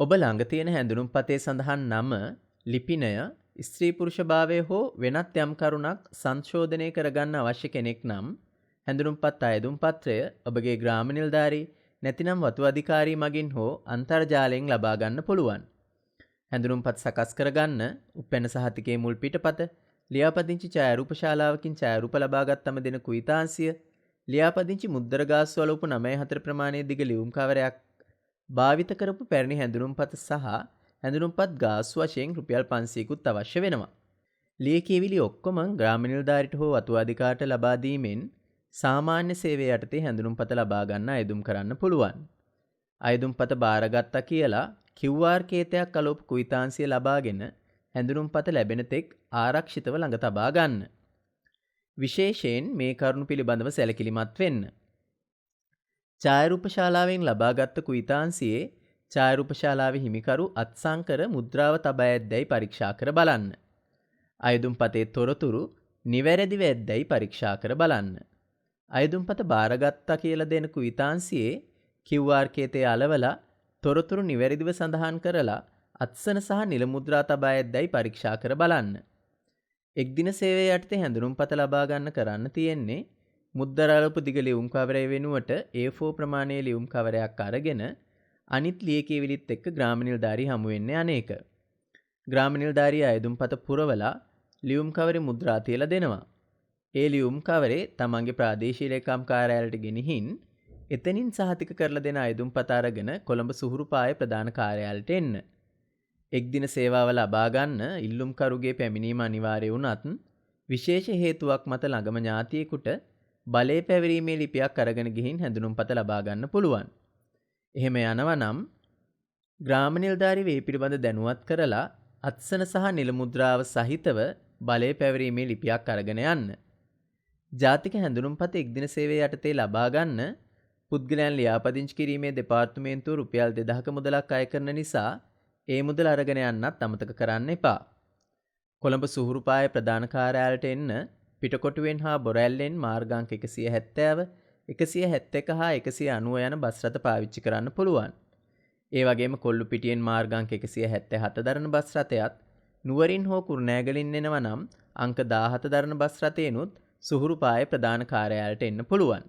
ඔබ ළඟ තියෙන හැඳුනුම් පතේ සඳහන් නම ලිපිනය ස්ත්‍රී පුරුෂභාවය හෝ වෙනත් යම් කරුණක් සංශෝධනය කරගන්න අවශ්‍ය කෙනෙක් නම් හැඳුනුම්පත් අයදුම් පත්‍රය ඔබගේ ග්‍රාම නිලධාරී නැතිනම් වතු අධිකාරී මගින් හෝ අන්තර්ජාලයෙන් ලබා ගන්න පුළුවන්. හැඳුනුම්පත් සකස් කරගන්න උපැන්න සහතිකයේ මුල් පිටපත ලියාපදිංචි ඡායාරූප ශාලාවකින් ඡායාරූප ලබාගත්තම දෙන කුයිතාංශය ලියාපදිංචි මුද්දර ගාස්වල උප 9.4 ප්‍රමාණයේ දිග ලියුම් කවරයක් භාවිත කරපු පැරණි හැඳුනුම්පත සහ හැඳුනුම්පත් ගාස්තු වශයෙන් රුපියල් 500කුත් අවශ්‍ය වෙනවා. ලියකියවිලි ඔක්කොම ග්‍රාම නිලධාරිට හෝ වතු අධිකාරියට ලබා දීමෙන් සාමාන්‍ය සේවය යටතේ හැඳුනුම්පත ලබා ගන්න අයදුම් කරන්න පුළුවන්. අයදුම්පත බාරගත්තා කියලා QR කේතයක් අලෝප කුයිතාංශය ලබාගෙන හැඳුනුම්පත ලැබෙන තෙක් ආරක්ෂිතව ළඟ තබා ගන්න. විශේෂයෙන් මේ කරුණු පිළිබඳව සැලකිලිමත් වෙන්න. ඡායාරූපශාලාවෙන් ලබාගත් කුයිතාංශයේ ඡායාරූපශාලාවේ හිමිකරු අත්සංකර මුද්‍රාව තබා ඇද්දැයි පරීක්ෂා කර බලන්න. අයදුම්පතේ තොරතුරු නිවැරදිව ඇද්දැයි පරීක්ෂා කර බලන්න. අයදුම්පත බාරගත්තා කියලා දෙන කුයිතාංශයේ QR කේතය අලවලා තොරතුරු නිවැරදිව සඳහන් කරලා අත්සන සහ නිල මුද්‍රා තබා ඇද්දැයි පරීක්ෂා කර බලන්න. එක්දින සේවය යටතේ හැඳුනුම්පත ලබා ගන්න කරන්න තියෙන්නේ මුද්දරාලපු දිග ලියුම් කවරය වෙනුවට A4 ප්‍රමාණයේ ලියුම් කවරයක් අරගෙන අනිත් ලියකියවිලිත් එක්ක ග්‍රාම නිලධාරී හමු වෙන්නේ අනේක. ග්‍රාම නිලධාරියා අයදුම්පත පුරවලා ලියුම් කවරේ මුද්‍රා තියලා දෙනවා. ඒ ලියුම් කවරේ තමන්ගේ ප්‍රාදේශීය ලේකම් කාර්යාලයට ගෙනihin එතනින් සහතික කරලා දෙන අයදුම්පත අරගෙන කොළඹ සුහුරු පාය ප්‍රධාන කාර්යාලයට එන්න. එක් දින සේවාව ලබා ගන්න ඉල්ලුම්කරුගේ පැමිණීම අනිවාර්ය වුණත් විශේෂ හේතුවක් මත ළඟම ඥාතියෙකුට බලය පැවරීමේ ලිපියක් අරගෙන ගිහින් හැඳුනුම්පත ලබා ගන්න පුළුවන්. එහෙම යනවා නම් ග්‍රාම නිලධාරී වේ පිළිබඳ දැනුවත් කරලා අත්සන සහ නිල මුද්‍රාව සහිතව බලය පැවරීමේ ලිපියක් අරගෙන යන්න. ජාතික හැඳුනුම්පත එක්දින සේවය යටතේ ලබා ගන්න පුද්ගලයන් ලියාපදිංචි කිරීමේ දෙපාර්තමේන්තුව රුපියල් 2000ක මුදලක් අය කරන නිසා ඒ මුදල අරගෙන යන්නත් අමතක කරන්න එපා. කොළඹ සුහුරුපාය ප්‍රධාන කාර්යාලයට එන්න පිටකොටුවෙන් හා බොරැල්ලෙන් මාර්ගාංක එකසිය හැත්තෑව එකසිය හැත්ත එක හා එකසිය අනුව යන බස්රථ පාවිච්චි කරන්න පුළුවන්. ඒ වගේම කොල්ලු පිටියෙන් මාර්ගාංක එකසිය හැත්ත හත දරන බස් රථයත් නුවරින් හෝ කුරුණෑගලින් එනව නම් අංක දාහත දරන බස් රථයනුත් සුහුරු පාය ප්‍රධාන කාරයාලට එන්න පුළුවන්.